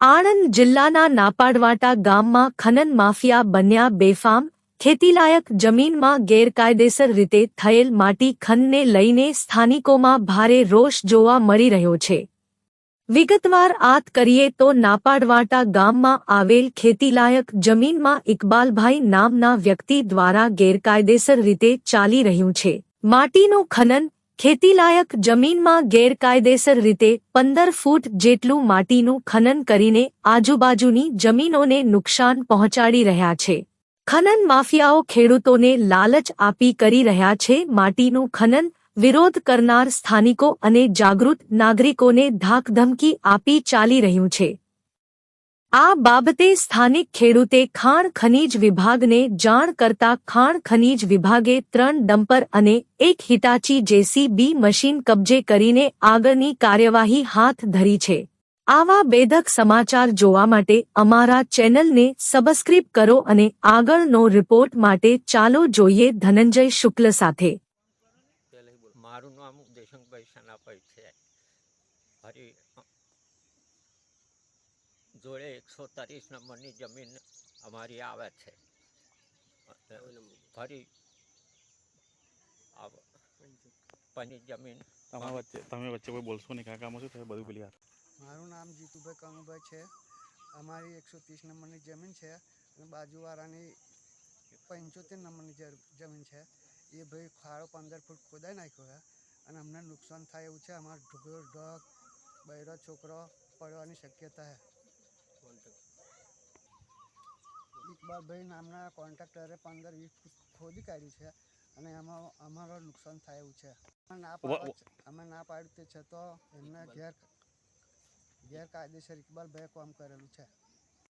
આણંદ જિલ્લાના નાપાડવાટા ગામમાં ખનન માફિયા બન્યા બેફામ, ખેતીલાયક જમીનમાં ગેરકાયદેસર રીતે થયેલ માટી ખનને લઈને સ્થાનિકોમાં ભારે રોષ જોવા મળી રહ્યો છે. વિગતવાર આત કરીએ તો નાપાડવાટા ગામમાં આવેલ ખેતીલાયક જમીનમાં ઇકબાલભાઈ નામના વ્યક્તિ દ્વારા ગેરકાયદેસર રીતે ચાલી રહ્યું છે. માટીનું ખનન ખેતીલાયક જમીનમાં ગેરકાયદેસર રીતે પંદર ફૂટ જેટલું માટીનું ખનન કરીને આજુબાજુની જમીનોને નુકસાન પહોંચાડી રહ્યા છે. ખનન માફિયાઓ ખેડૂતોને લાલચ આપી કરી રહ્યા છે. માટીનું ખનન વિરોધ કરનાર સ્થાનિકો અને જાગૃત નાગરિકોને ધાકધમકી આપી ચાલી રહ્યું છે. આ બાબતે સ્થાનિક ખેડૂતે ખાણ ખનીજ વિભાગને જાણ કરતા ખાણ ખનીજ વિભાગે ત્રણ ડમ્પર અને એક હિતાચી જેસીબી મશીન કબજે કરીને આગળની કાર્યવાહી હાથ ધરી છે. આવા બેધક સમાચાર જોવા માટે અમારા ચેનલને સબસ્ક્રાઇબ કરો અને આગળનો રિપોર્ટ માટે ચાલો જોઈએ ધનંજય શુક્લ સાથે. મારું નામ દેશંકભાઈ સનાભાઈ છે. જોડે એકસો ત્રીસ નંબરની જમીન અમારી આવે છે. ફરી પની જમીન. તમારા વચ્ચે તમે વચ્ચે કોઈ બોલશો નહીં? કાકા આમાં શું થાય? બધું પેલી મારું નામ જીતુભાઈ કનુભાઈ છે. અમારી એકસો ત્રીસ નંબરની જમીન છે અને બાજુવાળાની પંચોતેર નંબરની જમીન છે. એ ભાઈ ખાડો પંદર ફૂટ ખોદાઈ નાખ્યો છે અને અમને નુકસાન થાય એવું છે. અમારો ઢોર ઢગ બૈરો છોકરો પડવાની શક્યતા છે. ઇકબાલભાઈ નામના કોન્ટ્રાક્ટરે પંદર વીસ ફૂટ ખોદી કાઢ્યું છે અને એમાં અમારો નુકસાન થાય એવું છે. અમે ના અમે ના પાડ્યું તે છતાં એમને ગેર ગેરકાયદેસર ઇકબાલભાઈએ કામ કરેલું છે.